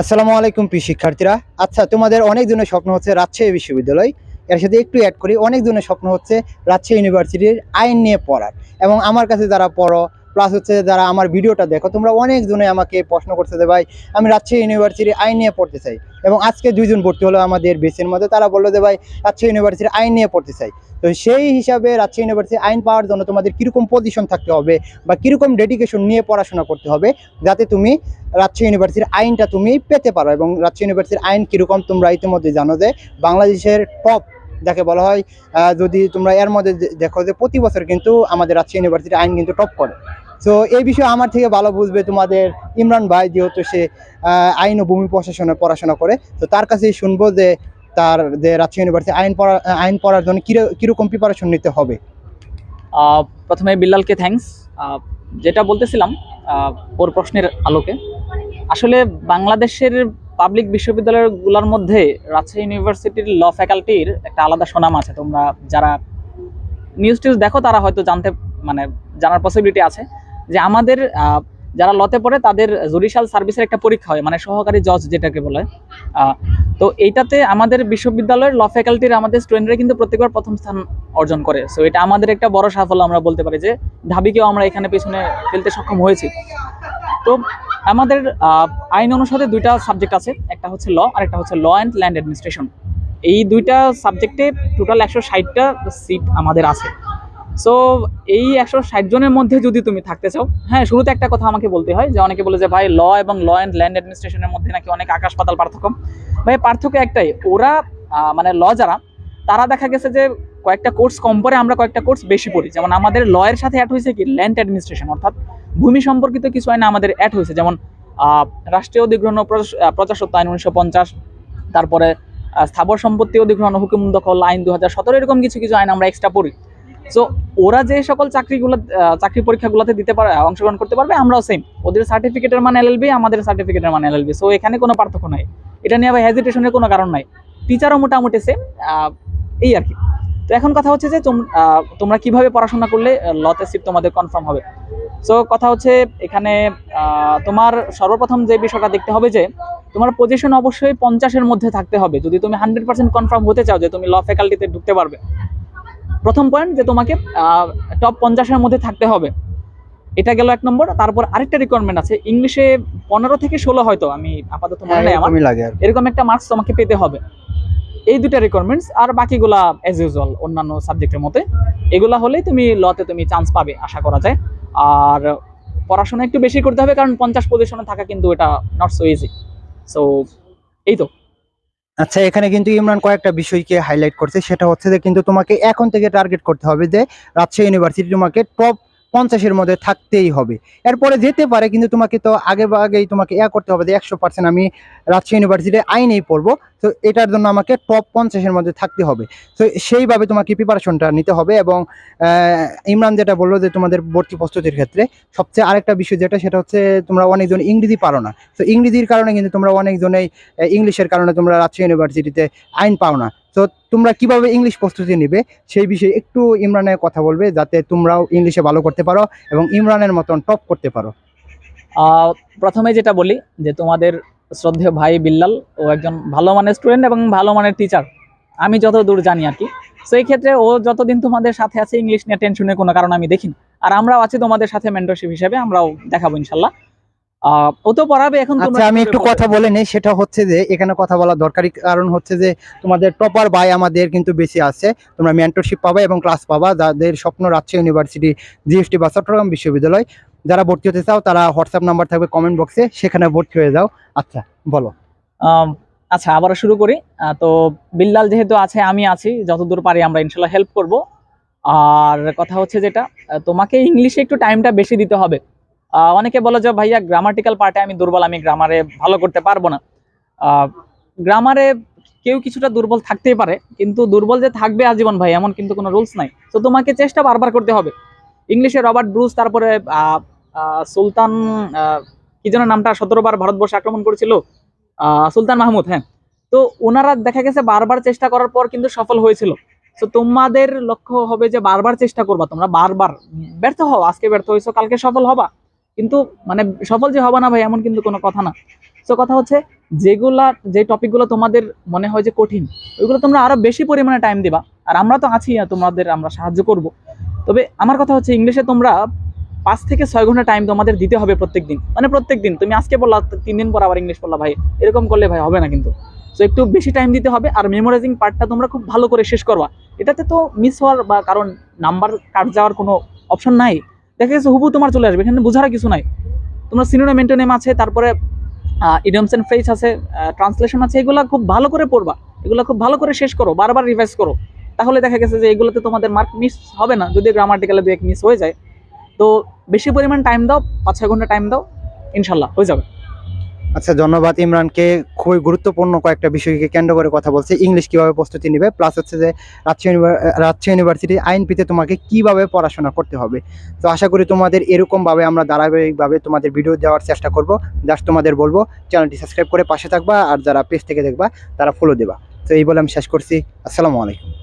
আসসালামু আলাইকুম প্রিয় শিক্ষার্থীরা। আচ্ছা তোমাদের অনেক জনের স্বপ্ন হচ্ছে রাজশাহী বিশ্ববিদ্যালয়। এর সাথে একটু অ্যাড করি, অনেক জনের স্বপ্ন হচ্ছে রাজশাহী ইউনিভার্সিটির আইন নিয়ে পড়ার। এবং আমার কাছে যারা পড়ো প্লাস হচ্ছে যারা আমার ভিডিওটা দেখো, তোমরা অনেক জনে আমাকে প্রশ্ন করতে যে ভাই, আমি রাজশাহী ইউনিভার্সিটির আইন নিয়ে পড়তে চাই। এবং আজকে দুইজন ভর্তি হলো আমাদের বেসের মধ্যে। তারা বলল যে ভাই, রাজশাহী ইউনিভার্সিটির আইন নিয়ে পড়তে চাই। তো সেই হিসাবে রাজশাহী ইউনিভার্সিটি আইন পাওয়ার জন্য তোমাদের কীরকম পজিশন থাকতে হবে বা কীরকম ডেডিকেশন নিয়ে পড়াশোনা করতে হবে, যাতে তুমি রাজশাহী ইউনিভার্সিটির আইনটা তুমি পেতে পারো এবং রাজশাহী ইউনিভার্সিটির আইন কীরকম তোমরা ইতিমধ্যে জানো যে বাংলাদেশের টপ যাকে বলা হয় যদি তোমরা এর মধ্যে দেখো যে প্রতি বছর কিন্তু আমাদের রাজশাহী ইউনিভার্সিটির আইন কিন্তু টপ করে। তো এই বিষয়ে আমার থেকে ভালো বুঝবে তোমাদের ইমরান ভাই, যেহেতু সে আইন ও ভূমি প্রশাসনে পড়াশোনা করে। তো তার কাছেই শুনব যে তার, যে রাজশাহী ইউনিভার্সিটি আইন পড়া আইন পড়ার জন্য কিরো- কীরকম প্রিপারেশন নিতে হবে? প্রথমে বিল্লালকে থ্যাঙ্কস যেটা বলতেছিলাম ওর প্রশ্নের আলোকে। আসলে বাংলাদেশের পাবলিক বিশ্ববিদ্যালয়গুলোর মধ্যে রাজশাহী ইউনিভার্সিটির ল ফ্যাকাল্টির একটা আলাদা সুনাম আছে। তোমরা যারা নিউজ টিউজ দেখো, তারা হয়তো জানতে মানে জানার পসিবিলিটি আছে। যে আমাদের যারা লতে পড়ে তাদের জুডিশিয়াল সার্ভিসের একটা পরীক্ষা হয় মানে সহকারী জজ যেটাকে বলে। তো এইটাতে আমাদের বিশ্ববিদ্যালয়ের ল ফ্যাকাল্টির আমাদের স্টুডেন্টরা কিন্তু প্রত্যেকবার প্রথম স্থান অর্জন করে। সো এটা আমাদের একটা বড় সাফল্য আমরা বলতে পারি যে, ঢাবিকেও আমরা এখানে পেছনে ফেলতে সক্ষম হয়েছি। তো আমাদের আইন অনুসারে দুইটা সাবজেক্ট আছে, একটা হচ্ছে ল, আর একটা হচ্ছে ল অ্যান্ড ল্যান্ড অ্যাডমিনিস্ট্রেশন। এই দুইটা সাবজেক্টে টোটাল একশো ষাটটা সিট আমাদের আছে। সো এই একশো ষাট জনের মধ্যে যদি তুমি থাকতে চাও হ্যাঁ শুরুতে একটা কথা আমাকে বলতে হয় যে অনেকে বলে যে, ভাই, ল এবং ল অ্যান্ড ল্যান্ড অ্যাডমিনিস্ট্রেশনের মধ্যে নাকি অনেক আকাশ পাতাল পার্থক্য? ভাই, পার্থক্য একটাই, ওরা মানে ল যারা, তারা দেখা গেছে যে কয়েকটা কোর্স কম পড়ে আমরা কয়েকটা কোর্স বেশি পড়ি। যেমন আমাদের ল এর সাথে অ্যাড হয়েছে কি? ল্যান্ড অ্যাডমিনিস্ট্রেশন অর্থাৎ ভূমি সম্পর্কিত কিছু আইন আমাদের অ্যাড হয়েছে। যেমন রাষ্ট্রীয় অধিগ্রহণ প্রজাস্বত্ব আইন উনিশশো পঞ্চাশ, তারপরে স্থাবর সম্পত্তি অধিগ্রহণ হুকুম আইন দু হাজার সতেরো, এরকম কিছু কিছু আইন আমরা এক্সট্রা পড়ি। সো ওরা যে সকল চাকরিগুলো চাকরি পরীক্ষাগুলোতে দিতে পারে, অংশগ্রহণ করতে পারবে, আমরাও সেম ওদের সার্টিফিকেটের মান এলএলবি আমাদের সার্টিফিকেটের মান এলএলবি সো এখানে কোনো পার্থক্য নাই। এটা নিয়ে আবার হেজিটেশনের কোনো কারণ নাই। টিচারও মোটামুটি সেম এই আর কি তো এখন কথা হচ্ছে যে তোমরা কীভাবে পড়াশোনা করলে লতে সিট তোমাদের কনফার্ম হবে? সো কথা হচ্ছে এখানে তোমার সর্বপ্রথম যে বিষয়টা দেখতে হবে যে, তোমার পজিশন অবশ্যই পঞ্চাশের মধ্যে থাকতে হবে। যদি তুমি হান্ড্রেড পার্সেন্ট কনফার্ম হতে চাও যে, তুমি ল ফ্যাকাল্টিতে ঢুকতে পারবে। প্রথম পয়েন্ট যে তোমাকে টপ পঞ্চাশের মধ্যে থাকতে হবে। এটা গেল এক নম্বর। তারপর আরেকটা রিকোয়ারমেন্ট আছে। ইংলিশে পনেরো থেকে ষোলো হয়তো আমি আপাতত মনে নেই আমার। কি। এরকম একটা মার্কস তোমাকে পেতে হবে। এই দুটা রিকোয়ারমেন্টস আর বাকিগুলা অ্যাজ ইউজুয়াল অন্যান্য সাবজেক্টের মতে এগুলা হলেই তুমি লতে তুমি চান্স পাবে আশা করা যায়। আর পড়াশোনা একটু বেশি করতে হবে কারণ পঞ্চাশ পজিশনে থাকা কিন্তু এটা নট সো ইজি সো এই তো। আচ্ছা এখানে কিন্তু ইমরান কয়েকটা বিষয়কে হাইলাইট করছে। সেটা হচ্ছে যে কিন্তু তোমাকে এখন থেকে টার্গেট করতে হবে যে রাজশাহী ইউনিভার্সিটি তোমাকে টপ পঞ্চাশের মধ্যে থাকতেই হবে। এরপরে যেতে পারে, কিন্তু তোমাকে তো আগে আগেই তোমাকে ইয়া করতে হবে যে একশো পার্সেন্ট আমি রাজশাহী ইউনিভার্সিটি আইনেই পড়ব। তো এটার জন্য আমাকে টপ পঞ্চাশের মধ্যে থাকতে হবে। তো সেইভাবে তোমাকে প্রিপারেশনটা নিতে হবে এবং ইমরান যেটা বলল যে তোমাদের ভর্তি প্রস্তুতির ক্ষেত্রে সবচেয়ে আরেকটা বিষয় যেটা, সেটা হচ্ছে তোমরা অনেকজন ইংরেজি পারো না। তো ইংরেজির কারণে কিন্তু তোমরা অনেকজনেই ইংলিশের কারণে তোমরা রাজশাহী ইউনিভার্সিটিতে আইন পাও না। তো তোমরা কীভাবে ইংলিশ প্রস্তুতি নিবে? সেই বিষয়ে একটু ইমরানের কথা বলবে, যাতে তোমরাও ইংলিশে ভালো করতে পারো এবং ইমরানের মতন টপ করতে পারো। প্রথমে যেটা বলি, যে তোমাদের শ্রদ্ধেয় ভাই বিল্লাল, ও একজন ভালো মানের স্টুডেন্ট এবং ভালো মানের টিচার আমি যত দূর জানি আর কি। এই ক্ষেত্রে ও যতদিন তোমাদের সাথে আছে ইংলিশ নিয়ে টেনশনের কোনো কারণ আমি দেখিনি। আর আমরাও আছি তোমাদের সাথে মেন্টরশিপ হিসেবে, আমরাও দেখাবো ইনশাল্লাহ। ও তো পড়াবে এখন আচ্ছা আমি একটু কথা বলে নেই। সেটা হচ্ছে যে এখানে কথা বলা দরকারি কারণ হচ্ছে যে তোমাদের টপার বাই আমাদের কিন্তু বেশি আছে। তোমরা মেন্টরশিপ পাবা এবং ক্লাস পাবা। যাদের স্বপ্ন রাজশাহী ইউনিভার্সিটি জিএসটি বা চট্টগ্রাম বিশ্ববিদ্যালয় যারা ভর্তি হতে চাও তারা হোয়াটসঅ্যাপ নাম্বার থাকবে কমেন্ট বক্সে সেখানে ভর্তি হয়ে যাও। আচ্ছা বলো। আচ্ছা আবারও শুরু করি। তো বিল্লাল যেহেতু আছে আমি আছি। যতদূর পারি আমরা ইনশাল্লাহ হেল্প করব। আর কথা হচ্ছে যেটা তোমাকে ইংলিশে একটু টাইমটা বেশি দিতে হবে। অনেকে বলে যে, ভাইয়া গ্রামাটিক্যাল পার্টে আমি দুর্বল, আমি গ্রামারে ভালো করতে পারব না। গ্রামারে কেউ কিছুটা দুর্বল থাকতেই পারে, কিন্তু দুর্বল যে থাকবে আজীবন, ভাই, এমন কিন্তু কোনো রুলস নাই। তো তোমাকে চেষ্টা বারবার করতে হবে। ইংলিশে রবার্ট ব্রুস, তারপরে সুলতান কি যেন নামটা সতেরো বার ভারতবর্ষে আক্রমণ করেছিল সুলতান মাহমুদ হ্যাঁ। তো ওনারা দেখা গেছে বারবার চেষ্টা করার পর কিন্তু সফল হয়েছিল। তো তোমাদের লক্ষ্য হবে যে, বারবার চেষ্টা করবা তোমরা, বারবার। ব্যর্থ হও, আজকে ব্যর্থ হয়েছো, কালকে সফল হবা। কিন্তু মানে সফল যে হবা না ভাই, এমন কিন্তু কোনো কথা না। তো কথা হচ্ছে যেগুলা, যে টপিকগুলো তোমাদের মনে হয় যে কঠিন, ওইগুলো তোমরা আরও বেশি পরিমাণে টাইম দিবা। আর আমরা তো আছি তোমাদের আমরা সাহায্য করব। তবে আমার কথা হচ্ছে ইংলিশে তোমরা পাঁচ থেকে ছয় ঘণ্টা টাইম তোমাদের দিতে হবে প্রত্যেক দিন মানে প্রত্যেক দিন তুমি আজকে বললা, তিন দিন পর আবার ইংলিশ পড়লা ভাই, এরকম করলে ভাই হবে না কিন্তু। তো একটু বেশি টাইম দিতে হবে, আর মেমোরাইজিং পার্টটা তোমরা খুব ভালো করে শেষ করবা। এটাতে তো মিস হওয়ার বা কারণ নাম্বার কাট যাওয়ার কোনো অপশন নাই। দেখা গেছে হুবু তোমার চলে আসবে, এখানে বোঝার কিছু নাই। তোমার সিনোনিম মেন্টেনেম আছে, তারপরে ইডিয়ামস অ্যান্ড ফ্রেজ আছে ট্রান্সলেশন আছে, এগুলো খুব ভালো করে পড়বা। এগুলো খুব ভালো করে শেষ করো, বারবার রিভাইজ করো। তাহলে দেখা গেছে যে এগুলোতে তোমাদের মার্ক মিস হবে না যদি গ্রামাটিক্যালে দু এক মিস হয়ে যায়। তো বেশি পরিমাণ টাইম দাও পাঁচ ছয় ঘণ্টা টাইম দাও, ইনশাল্লাহ, হয়ে যাবে। আচ্ছা ধন্যবাদ ইমরানকে। খুবই গুরুত্বপূর্ণ কয়েকটা বিষয়কে কেন্দ্র করে কথা বলছে। ইংলিশ কীভাবে প্রস্তুতি নেবে? প্লাস হচ্ছে যে রাজশাহী রাজশাহী ইউনিভার্সিটি আইন পিতে তোমাকে কীভাবে পড়াশোনা করতে হবে? তো আশা করি তোমাদের এরকমভাবে আমরা ধারাবাহিকভাবে তোমাদের ভিডিও দেওয়ার চেষ্টা করব। জাস্ট তোমাদের বলব, চ্যানেলটি সাবস্ক্রাইব করে পাশে থাকবা, আর যারা পেজ থেকে দেখবা, তারা ফলো দেবা। তো এই বলে আমি শেষ করছি। আসসালামু আলাইকুম।